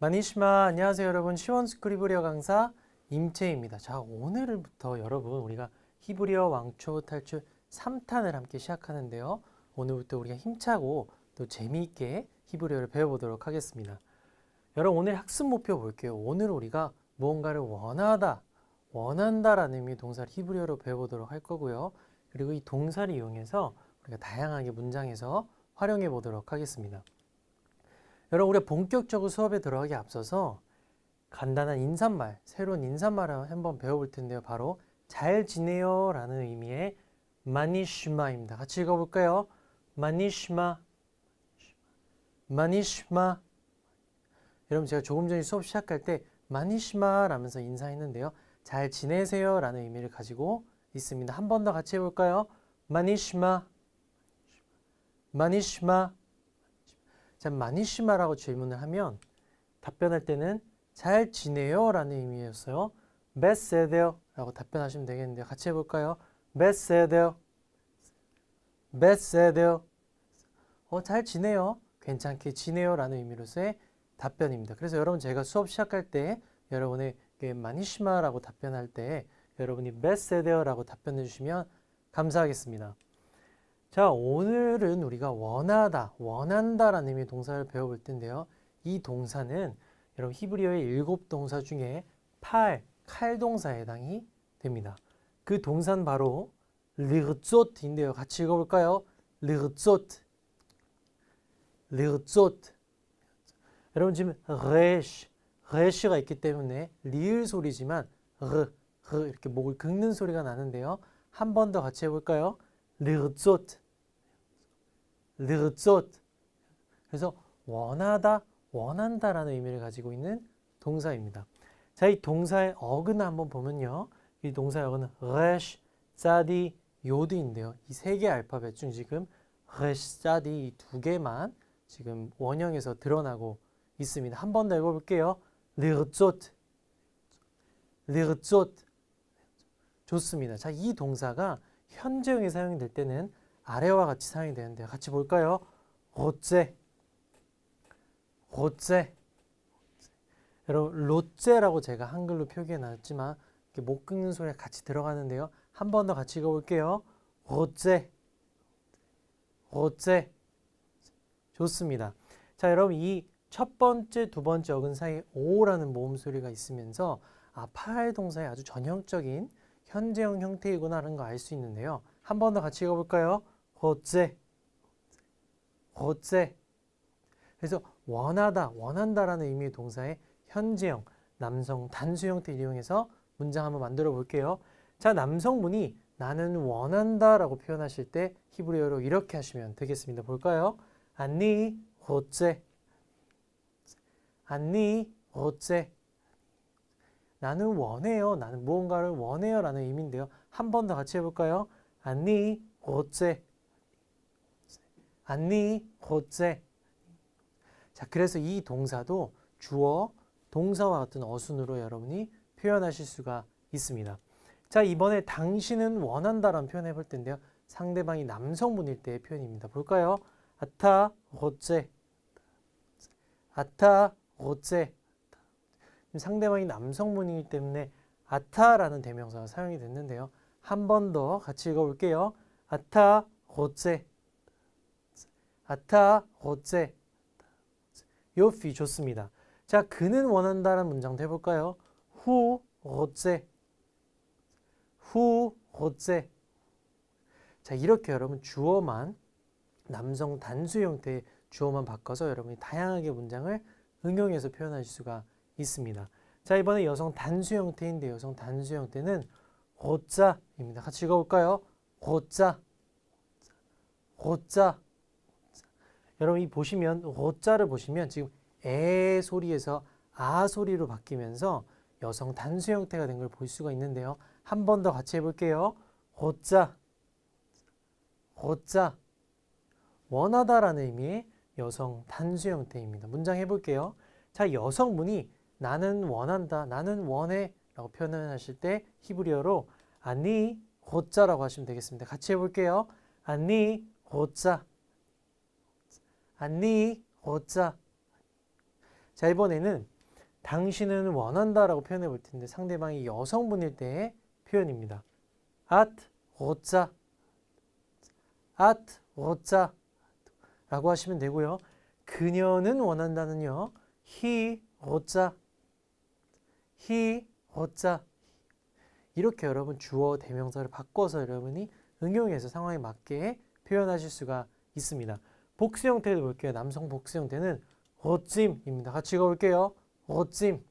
마니시마 안녕하세요 여러분 시원스쿨 히브리어 강사 임채입니다. 자 오늘부터 여러분 우리가 히브리어 왕초 탈출 3탄을 함께 시작하는데요. 오늘부터 우리가 힘차고 또 재미있게 히브리어를 배워보도록 하겠습니다. 여러분 오늘 학습 목표 볼게요. 오늘 우리가 무언가를 원하다, 원한다라는 의미의 동사를 히브리어로 배워보도록 할 거고요. 그리고 이 동사를 이용해서 우리가 다양하게 문장에서 활용해 보도록 하겠습니다. 여러분 우리가 본격적으로 수업에 들어가기 앞서서 간단한 인사말, 새로운 인사말을 한번 배워볼 텐데요. 바로 잘 지내요 라는 의미의 마니시마입니다. 같이 읽어볼까요? 마니시마 마니시마 여러분 제가 조금 전에 수업 시작할 때 마니시마 라면서 인사했는데요. 잘 지내세요 라는 의미를 가지고 있습니다. 한 번 더 같이 해볼까요? 마니시마 마니시마 자, 마니시마라고 질문을 하면 답변할 때는 잘 지내요? 라는 의미였어요. 베세데요 라고 답변하시면 되겠는데요. 같이 해볼까요? 베세데요 베세데요 어, 잘 지내요. 괜찮게 지내요. 라는 의미로서의 답변입니다. 그래서 여러분 제가 수업 시작할 때 여러분에게 마니시마라고 답변할 때 여러분이 베세데요 라고 답변해 주시면 감사하겠습니다. 자, 오늘은 우리가 원하다, 원한다라는 의미의 동사를 배워볼 텐데요. 이 동사는 여러분 히브리어의 일곱 동사 중에 팔, 칼 동사에 해당이 됩니다. 그 동사는 바로 르조트인데요. 같이 읽어볼까요? 르조트, 르조트. 여러분 지금 레시, 레시가 있기 때문에 리을 소리지만 르, 르 이렇게 목을 긁는 소리가 나는데요. 한 번 더 같이 해볼까요? 르조트 르조트 그래서 원하다 원한다라는 의미를 가지고 있는 동사입니다. 자, 이 동사의 어근을 한번 보면요. 이 동사의 어근은 레시, 짜디, 요드인데요. 이 세 개 알파벳 중 지금 레시, 짜디 이 두 개만 지금 원형에서 드러나고 있습니다. 한 번 더 읽어볼게요. 르조트 르조트 좋습니다. 자, 이 동사가 현재형이 사용이 될 때는 아래와 같이 사용이 되는데 같이 볼까요? 로제 로제 여러분 로제라고 제가 한글로 표기해 놨지만 못 긁는 소리가 같이 들어가는데요. 한 번 더 같이 읽어볼게요. 로제 로제 좋습니다. 자 여러분 이 첫 번째 두 번째 어근 사이에 오라는 모음 소리가 있으면서 아 파할 동사의 아주 전형적인 현재형 형태이구나라는 거 알 수 있는데요. 한 번 더 같이 읽어볼까요? 호제, 호제. 그래서 원하다, 원한다라는 의미의 동사의 현재형, 남성 단수 형태를 이용해서 문장 한번 만들어 볼게요. 자, 남성분이 나는 원한다라고 표현하실 때 히브리어로 이렇게 하시면 되겠습니다. 볼까요? 안니 호제, 안니 호제. 나는 원해요. 나는 무언가를 원해요. 라는 의미인데요. 한 번 더 같이 해볼까요? 아니, 어째. 아니, 어째. 자, 그래서 이 동사도 주어, 동사와 같은 어순으로 여러분이 표현하실 수가 있습니다. 자, 이번에 당신은 원한다라는 표현 해볼 텐데요. 상대방이 남성분일 때의 표현입니다. 볼까요? 아타, 어째. 아타, 어째. 상대방이 남성분이기 때문에 아타라는 대명사가 사용이 됐는데요. 한 번 더 같이 읽어볼게요. 아타 호제 아타 호제 요피 좋습니다. 자 그는 원한다는 문장도 해볼까요? 후 호제 후 호제 자 이렇게 여러분 주어만 남성 단수 형태의 주어만 바꿔서 여러분이 다양하게 문장을 응용해서 표현하실 수가 있습니다. 자 이번에 여성 단수 형태인데 여성 단수 형태는 호자입니다. 같이 읽어볼까요? 호자 호자 여러분 이 보시면 호자를 보시면 지금 에 소리에서 아 소리로 바뀌면서 여성 단수 형태가 된 걸 볼 수가 있는데요. 한 번 더 같이 해볼게요. 호자 호자 원하다라는 의미의 여성 단수 형태입니다. 문장 해볼게요. 자 여성분이 나는 원한다, 나는 원해 라고 표현을 하실 때 히브리어로 아니 호자라고 하시면 되겠습니다. 같이 해볼게요. 아니 호자 아니 호자 자, 이번에는 당신은 원한다 라고 표현해 볼 텐데 상대방이 여성분일 때의 표현입니다. at 어짜 at 어짜 라고 하시면 되고요. 그녀는 원한다는요. he 어짜 he 어짜 이렇게 여러분 주어 대명사를 바꿔서 여러분이 응용해서 상황에 맞게 표현하실 수가 있습니다. 복수 형태도 볼게요. 남성 복수 형태는 어찜입니다. 같이 읽어볼게요. 어찜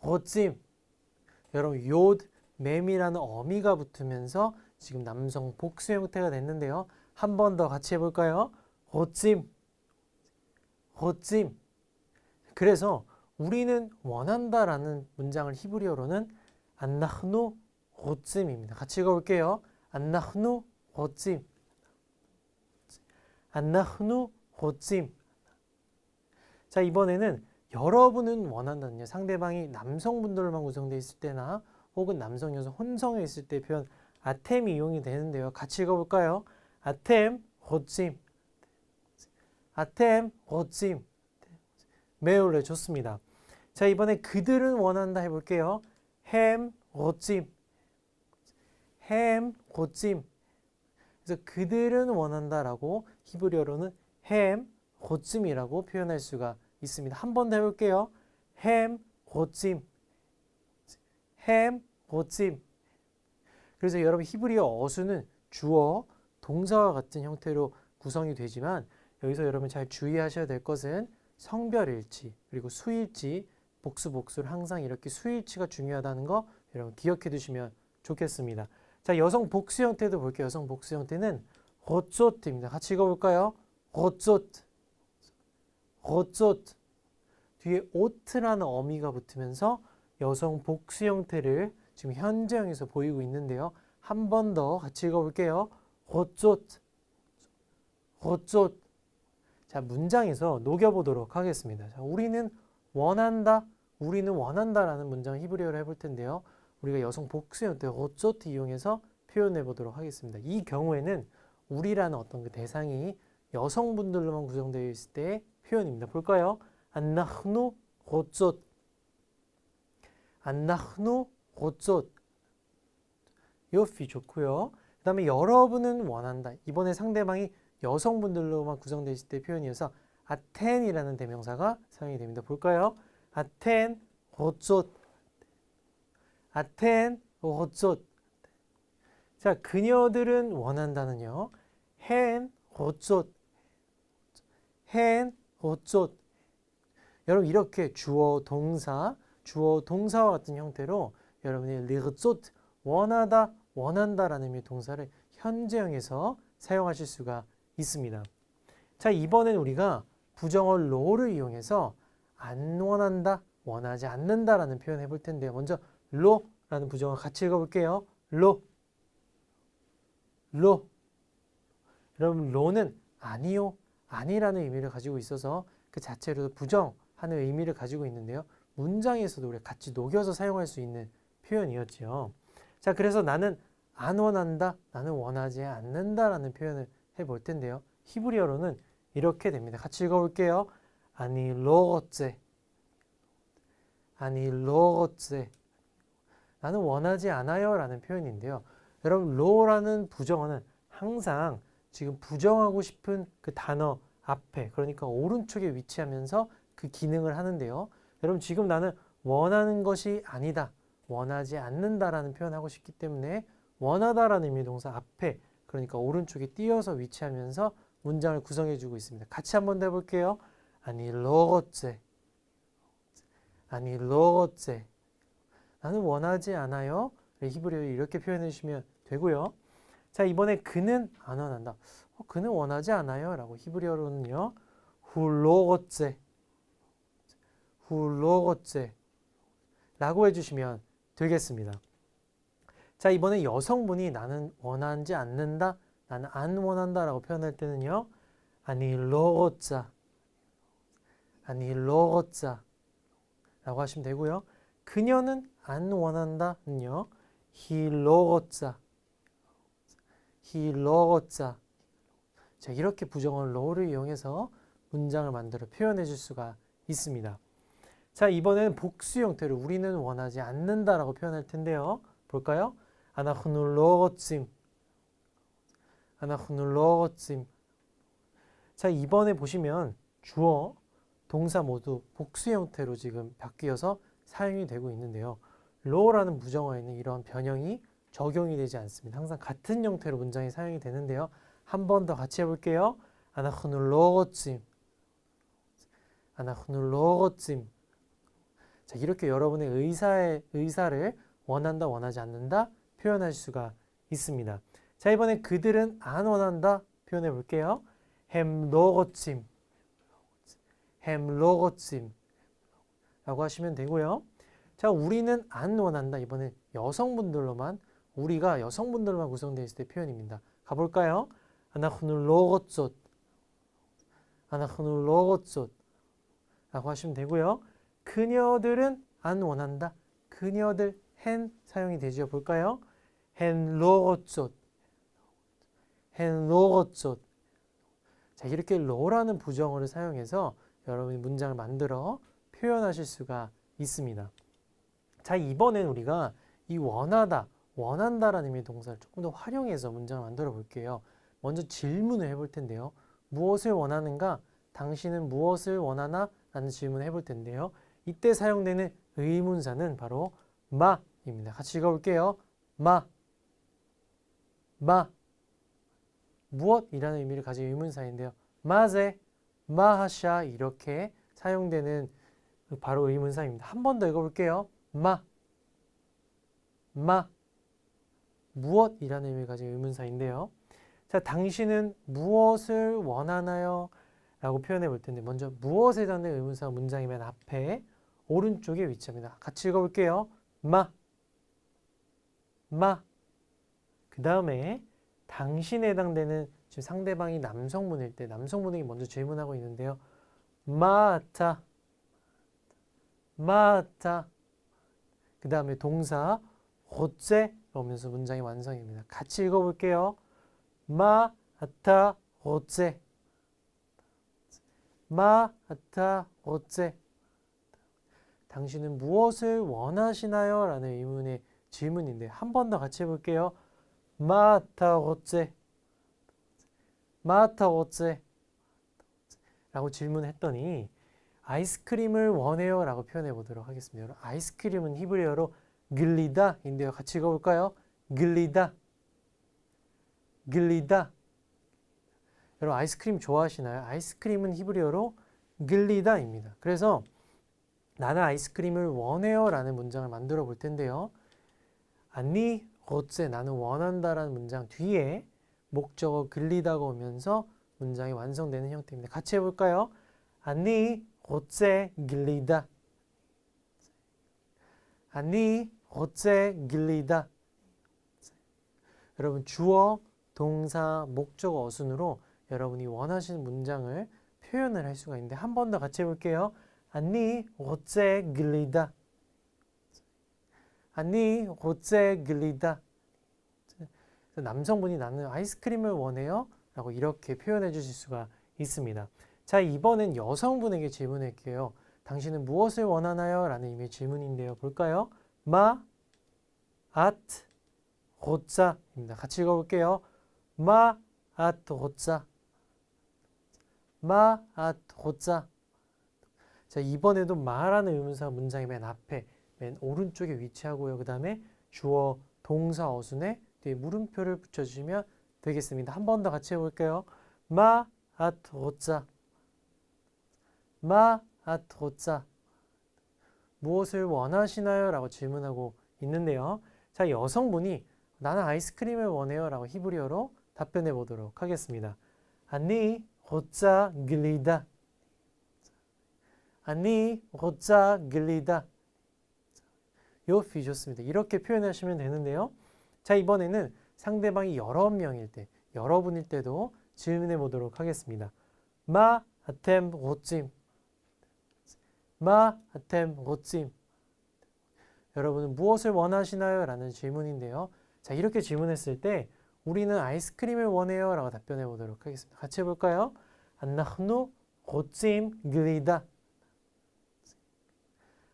어찜 여러분 요 맴이라는 어미가 붙으면서 지금 남성 복수 형태가 됐는데요. 한 번 더 같이 해볼까요? 어찜 어찜 그래서 우리는 원한다라는 문장을 히브리어로는 안나흐누 어찜입니다. 같이 읽어볼게요. 안나흐누 어찜 안나흐누 어찜 자 이번에는 여러분은 원한다는요. 상대방이 남성분들만 구성되어 있을 때나 혹은 남성 여성 혼성에 있을 때 표현 아템이 이용이 되는데요. 같이 읽어볼까요? 아템 어찜 아템 어찜 매우 네, 좋습니다. 자 이번에 그들은 원한다 해볼게요. 햄 어찜 햄 어찜 그래서 그들은 원한다라고 히브리어로는 햄 고찜이라고 표현할 수가 있습니다. 한 번 더 해볼게요. 햄 고찜 햄 고찜 그래서 여러분 히브리어 어수는 주어 동사와 같은 형태로 구성이 되지만 여기서 여러분 잘 주의하셔야 될 것은 성별일치 그리고 수일치 복수 복수를 항상 이렇게 수일치가 중요하다는 거 여러분 기억해 두시면 좋겠습니다. 자 여성 복수 형태도 볼게요. 여성 복수 형태는 호쪼트입니다. 같이 읽어볼까요? 호쪼트 호쪼트 뒤에 오트라는 어미가 붙으면서 여성 복수 형태를 지금 현재형에서 보이고 있는데요. 한 번 더 같이 읽어볼게요. 호쪼트 호쪼트 자 문장에서 녹여보도록 하겠습니다. 자, 우리는 원한다, 우리는 원한다라는 문장 히브리어로 해볼 텐데요. 우리가 여성 복수 형태 어쩌트 이용해서 표현해 보도록 하겠습니다. 이 경우에는 우리라는 어떤 그 대상이 여성분들로만 구성되어 있을 때의 표현입니다. 볼까요? 안나흐누 어쩌 안나흐누 어쩌 요피 좋고요. 그 다음에 여러분은 원한다. 이번에 상대방이 여성분들로만 구성되어 있을 때 표현이어서 아텐이라는 대명사가 사용이 됩니다. 볼까요? 아텐 어쩌 아텐 어쩌 자 그녀들은 원한다는요. 헨 어쩌 헨 어쩌 여러분 이렇게 주어 동사 주어 동사와 같은 형태로 여러분이 리그쪼트 원하다 원한다라는 동사를 현재형에서 사용하실 수가 있습니다. 자 이번엔 우리가 부정어 로를 이용해서 안 원한다 원하지 않는다라는 표현 해볼 텐데요. 먼저 로라는 부정어 같이 읽어볼게요. 로, 로. 여러분 로는 아니요, 아니라는 의미를 가지고 있어서 그 자체로 부정하는 의미를 가지고 있는데요. 문장에서도 우리가 같이 녹여서 사용할 수 있는 표현이었죠. 자, 그래서 나는 안 원한다, 나는 원하지 않는다라는 표현을 해볼 텐데요. 히브리어로는 이렇게 됩니다. 같이 읽어볼게요. 아니 로어째 아니 로어째 나는 원하지 않아요 라는 표현인데요. 여러분 로라는 부정어는 항상 지금 부정하고 싶은 그 단어 앞에 그러니까 오른쪽에 위치하면서 그 기능을 하는데요. 여러분 지금 나는 원하는 것이 아니다. 원하지 않는다라는 표현하고 싶기 때문에 원하다라는 의미 동사 앞에 그러니까 오른쪽에 띄어서 위치하면서 문장을 구성해 주고 있습니다. 같이 한번 더 해볼게요. 아니 로어째 아니 로어째 나는 원하지 않아요. 히브리어 이렇게 표현해 주시면 되고요. 자 이번에 그는 안 원한다. 어, 그는 원하지 않아요. 라고 히브리어로는요. 훌로거째 훌로거째 라고 해주시면 되겠습니다. 자 이번에 여성분이 나는 원하지 않는다. 나는 안 원한다 라고 표현할 때는요. 아니 로거자 아니 로거자 라고 하시면 되고요. 그녀는 안 원한다는요. he 로거자 he 로거자 자 이렇게 부정어 로를 이용해서 문장을 만들어 표현해 줄 수가 있습니다. 자, 이번에는 복수 형태로 우리는 원하지 않는다 라고 표현할 텐데요. 볼까요? 아나흐누 로거찜 아나흐누 로거찜 자, 이번에 보시면 주어, 동사 모두 복수 형태로 지금 바뀌어서 사용이 되고 있는데요. 로라는 부정어에는 이런 변형이 적용이 되지 않습니다. 항상 같은 형태로 문장이 사용이 되는데요. 한 번 더 같이 해볼게요. 아나흐누 로거찜 아나흐누 로거찜 자, 이렇게 여러분의 의사의 의사를 원한다, 원하지 않는다 표현할 수가 있습니다. 자, 이번에 그들은 안 원한다 표현해 볼게요. 햄 로거찜 햄 로거찜 라고 하시면 되고요. 자, 우리는 안 원한다. 이번엔 여성분들로만 우리가 여성분들로만 구성되어 있을 때 표현입니다. 가볼까요? 아나흐누 로거쪼 아나흐누 로거쪼 라고 하시면 되고요. 그녀들은 안 원한다. 그녀들 hen 사용이 되죠. 볼까요? hen 로거쪼 hen 로거쪼 자, 이렇게 로라는 부정어를 사용해서 여러분이 문장을 만들어 표현하실 수가 있습니다. 자, 이번엔 우리가 이 원하다, 원한다라는 의미의 동사를 조금 더 활용해서 문장을 만들어 볼게요. 먼저 질문을 해볼 텐데요. 무엇을 원하는가? 당신은 무엇을 원하나? 라는 질문을 해볼 텐데요. 이때 사용되는 의문사는 바로 마입니다. 같이 읽어볼게요. 마, 마. 무엇이라는 의미를 가진 의문사인데요. 마제, 마하샤 이렇게 사용되는 바로 의문사입니다. 한 번 더 읽어볼게요. 마, 마. 무엇이라는 의미를 가진 의문사인데요. 자, 당신은 무엇을 원하나요? 라고 표현해 볼 텐데 먼저 무엇에 대한 의문사 문장이 맨 앞에 오른쪽에 위치합니다. 같이 읽어볼게요. 마, 마. 그 다음에 당신에 해당되는 지금 상대방이 남성분일 때 남성분에게 먼저 질문하고 있는데요. 마타, 마타. 그 다음에 동사 호째 오면서 문장이 완성입니다. 같이 읽어볼게요. 마타 호째, 마타 호째. 당신은 무엇을 원하시나요? 라는 의문의 질문인데 한 번 더 같이 해볼게요. 마타 호째, 마타 호째 라고 질문했더니 아이스크림을 원해요 라고 표현해 보도록 하겠습니다. 여러분, 아이스크림은 히브리어로 글리다인데요. 같이 읽어볼까요? 글리다, 글리다. 여러분 아이스크림 좋아하시나요? 아이스크림은 히브리어로 글리다입니다. 그래서 나는 아이스크림을 원해요 라는 문장을 만들어 볼 텐데요. 아니 어째 나는 원한다라는 문장 뒤에 목적어 글리다가 오면서 문장이 완성되는 형태입니다. 같이 해볼까요? 아니 어째 길리다 아니 어째 길리다 여러분 주어, 동사, 목적어 어순으로 여러분이 원하시는 문장을 표현을 할 수가 있는데 한 번 더 같이 해볼게요. 아니 어째 길리다 아니 어째 길리다 남성분이 나는 아이스크림을 원해요 라고 이렇게 표현해 주실 수가 있습니다. 자 이번엔 여성분에게 질문할게요. 당신은 무엇을 원하나요? 라는 의미의 질문인데요. 볼까요? 마, 앗, 호자입니다. 같이 읽어볼게요. 마, 앗, 호자 마, 앗, 호자 자 이번에도 마라는 의문사 문장의 맨 앞에 맨 오른쪽에 위치하고요. 그 다음에 주어, 동사, 어순에 뒤에 물음표를 붙여주시면 되겠습니다. 한 번 더 같이 해볼게요. 마, 앗, 호자 마, 앗, 호자 무엇을 원하시나요? 라고 질문하고 있는데요. 자, 여성분이 나는 아이스크림을 원해요. 라고 히브리어로 답변해 보도록 하겠습니다. 아니, 호자 글리다. 아니, 호자 글리다. 요피 좋습니다. 이렇게 표현하시면 되는데요. 자, 이번에는 상대방이 여러 명일 때, 여러분일 때도 질문해 보도록 하겠습니다. 마 아템 고찜. 마 아템 고찜. 여러분은 무엇을 원하시나요? 라는 질문인데요. 자, 이렇게 질문했을 때 우리는 아이스크림을 원해요. 라고 답변해 보도록 하겠습니다. 같이 해볼까요? 안나흐누 고찜 글리다.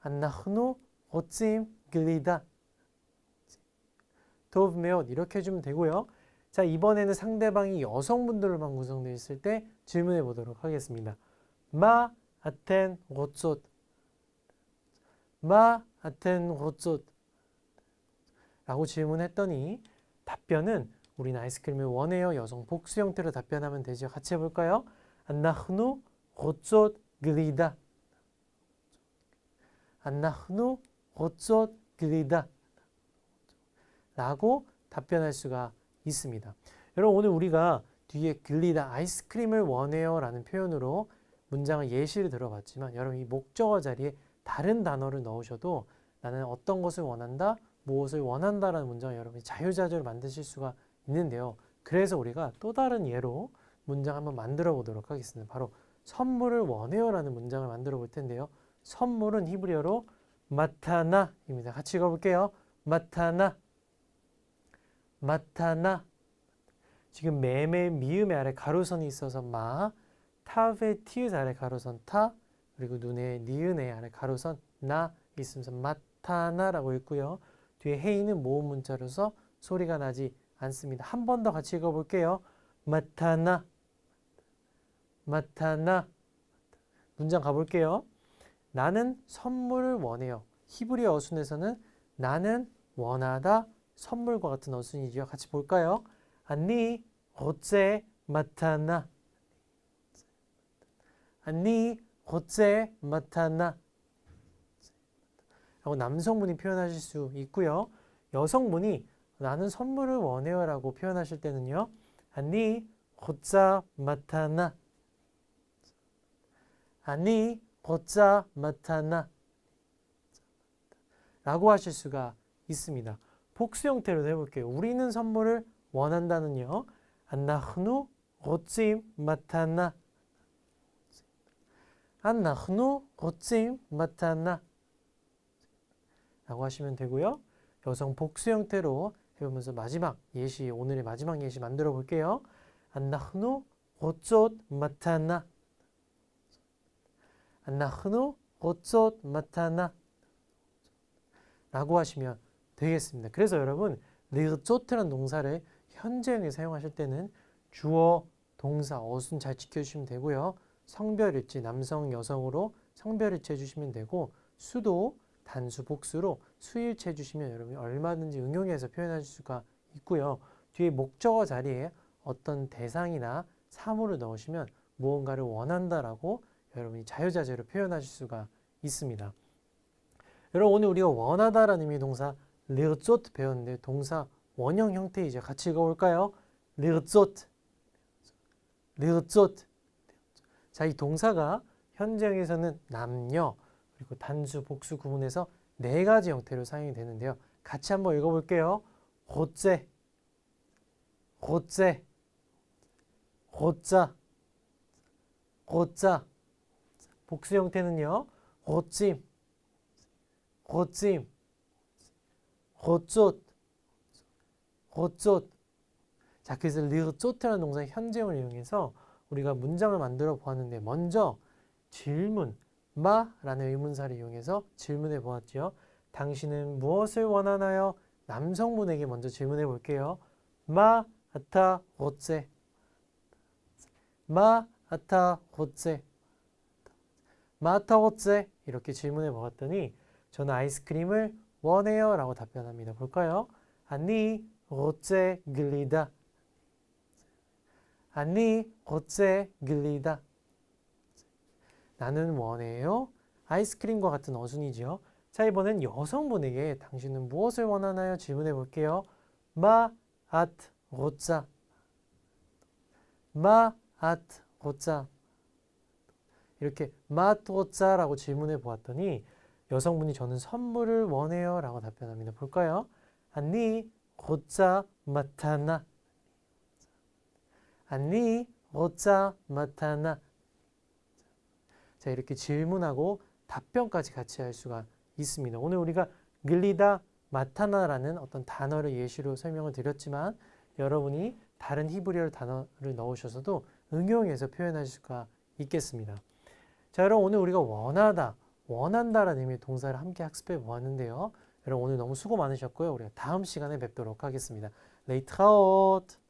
안나흐누 고찜 글리다. 도브 메온 이렇게 해주면 되고요. 자 이번에는 상대방이 여성분들로만 구성되어 있을 때 질문해 보도록 하겠습니다. 마 아텐 고쯧 마 아텐 고쯧 라고 질문했더니 답변은 우린 아이스크림을 원해요 여성 복수 형태로 답변하면 되죠. 같이 해볼까요? 안나흐누 고쯧 그리다 안나흐누 고쯧 그리다 라고 답변할 수가 있습니다. 여러분 오늘 우리가 뒤에 글리다 아이스크림을 원해요 라는 표현으로 문장을 예시를 들어봤지만 여러분 이 목적어 자리에 다른 단어를 넣으셔도 나는 어떤 것을 원한다, 무엇을 원한다라는 문장을 여러분이 자유자재로 만드실 수가 있는데요. 그래서 우리가 또 다른 예로 문장 한번 만들어 보도록 하겠습니다. 바로 선물을 원해요라는 문장을 만들어 볼 텐데요. 선물은 히브리어로 마타나입니다. 같이 읽어볼게요. 마타나, 마타나. 지금 매매 미음의 아래 가로선이 있어서 마, 타의 티읕 아래 가로선 타, 그리고 눈의 니은의 아래 가로선 나 있으면서 마타나라고 읽고요. 뒤에 헤이는 모음 문자로서 소리가 나지 않습니다. 한 번 더 같이 읽어볼게요. 마타나, 마타나. 문장 가볼게요. 나는 선물을 원해요. 히브리어 어순에서는 나는 원하다 선물과 같은 어순이죠. 같이 볼까요? 아니 어째 마타나 아니 어째 마타나 라고 남성분이 표현하실 수 있고요. 여성분이 나는 선물을 원해요 라고 표현하실 때는요. 아니 어짜 마타나 아니 어짜 마타나 라고 하실 수가 있습니다. 복수 형태로 해볼게요. 우리는 선물을 원한다는요. 안나흐누 고찜 마타나 안나흐누 고찜 마타나 라고 하시면 되고요. 여성 복수 형태로 해보면서 마지막 예시 오늘의 마지막 예시 만들어 볼게요. 안나흐누 고쫌 마타나 안나흐누 고쫌 마타나 라고 하시면 되겠습니다. 그래서 여러분 르조트라는 동사를 현재형에 사용하실 때는 주어, 동사, 어순 잘 지켜주시면 되고요. 성별일치, 남성, 여성으로 성별일치 해주시면 되고 수도, 단수, 복수로 수일치 해주시면 여러분이 얼마든지 응용해서 표현하실 수가 있고요. 뒤에 목적어 자리에 어떤 대상이나 사물을 넣으시면 무언가를 원한다라고 여러분이 자유자재로 표현하실 수가 있습니다. 여러분 오늘 우리가 원하다라는 의미의 동사 르조트 배웠는데 동사 원형 형태이죠. 같이 읽어볼까요? 르조트 르조트 자, 이 동사가 현재형에서는 남녀 그리고 단수, 복수 구분해서 네 가지 형태로 사용이 되는데요. 같이 한번 읽어볼게요. 호째, 호째, 호자, 호자. 복수 형태는요. 호찜, 호찜, 호쫓, 호쫓. 자, 그래서 르쪼트라는 동사의 현재형을 이용해서 우리가 문장을 만들어 보았는데 먼저 질문, 마라는 의문사를 이용해서 질문해 보았죠. 당신은 무엇을 원하나요? 남성분에게 먼저 질문해 볼게요. 마 아타 호째 마 아타 호째 마타 호째 이렇게 질문해 보았더니 저는 아이스크림을 원해요 라고 답변합니다. 볼까요? 아니 호째 글리다 아니 어째 글리다. 나는 원해요. 아이스크림과 같은 어순이죠. 자 이번엔 여성분에게 당신은 무엇을 원하나요? 질문해 볼게요. 마 아트 로짜 마 아트 로짜 이렇게 마트 로짜라고 질문해 보았더니 여성분이 저는 선물을 원해요 라고 답변합니다. 볼까요? 아니 로짜 마타나 아니 어짜 마타나 자 이렇게 질문하고 답변까지 같이 할 수가 있습니다. 오늘 우리가 글리다 마타나라는 어떤 단어를 예시로 설명을 드렸지만 여러분이 다른 히브리어 단어를 넣으셔서도 응용해서 표현하실 수가 있겠습니다. 자 여러분 오늘 우리가 원하다, 원한다라는 의미의 동사를 함께 학습해 보았는데요. 여러분 오늘 너무 수고 많으셨고요. 우리가 다음 시간에 뵙도록 하겠습니다. 레이트아웃